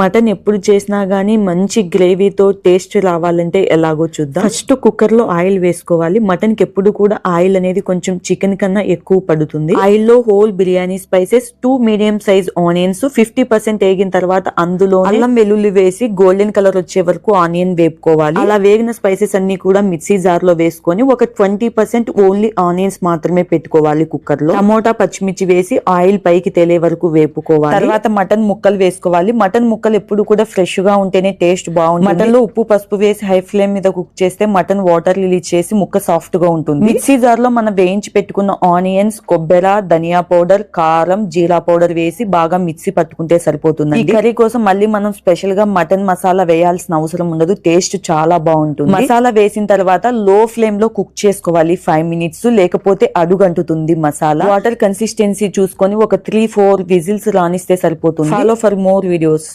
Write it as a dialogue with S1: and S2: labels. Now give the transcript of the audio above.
S1: Mutton ఎప్పుడు చేసినా గానీ మంచి గ్రేవీతో టేస్ట్ రావాలంటే ఎలాగో చూద్దాం. ఫస్ట్ కుక్కర్లో ఆయిల్ వేసుకోవాలి. మటన్కి ఎప్పుడు కూడా ఆయిల్ అనేది కొంచెం చికెన్ కన్నా ఎక్కువ పడుతుంది. ఆయిల్లో whole biryani spices two medium size onions fifty percent వేగిన తర్వాత అందులో అల్లం వెల్లుల్లి వేసి గోల్డెన్ కలర్ వచ్చే వరకు ఆనియన్ వేపుకోవాలి. అలా వేగిన స్పైసెస్ అన్ని కూడా మిక్సీ జార్లో వేసుకొని ఒక ట్వంటీ పర్సెంట్ ఓన్లీ ఆనియన్స్ మాత్రమే పెట్టుకోవాలి కుక్కర్లో టమోటా పచ్చిమిర్చి వేసి ఆయిల్ పైకి తేలే వరకు వేపుకోవాలి. తర్వాత మటన్ ముక్కలు వేసుకోవాలి. మటన్ ముక్క ముక్కలు ఎప్పుడు కూడా ఫ్రెష్గా ఉంటేనే టేస్ట్ బాగుంటుంది. మటన్లో ఉప్పు పసుపు వేసి హై ఫ్లేమ్ మీద కుక్ చేస్తే మటన్ వాటర్ రిలీజ్ చేసి ముక్క సాఫ్ట్గా ఉంటుంది. మిక్సీ జార్లో మనం వేయించి పెట్టుకున్న ఆనియన్స్ కొబ్బెర ధనియా పౌడర్ కారం జీరా పౌడర్ వేసి బాగా మిక్సీ పట్టుకుంటే సరిపోతుంది ఈ కర్రీ కోసం మళ్ళీ మనం స్పెషల్గా మటన్ మసాలా వేయాల్సిన అవసరం ఉండదు. టేస్ట్ చాలా బాగుంటుంది. మసాలా వేసిన తర్వాత లో ఫ్లేమ్లో కుక్ చేసుకోవాలి. ఫైవ్ మినిట్స్ లేకపోతే అడుగంటుతుంది మసాలా. వాటర్ కన్సిస్టెన్సీ చూసుకొని ఒక త్రీ ఫోర్ విజిల్స్ రానిస్తే సరిపోతుంది. Follow for more videos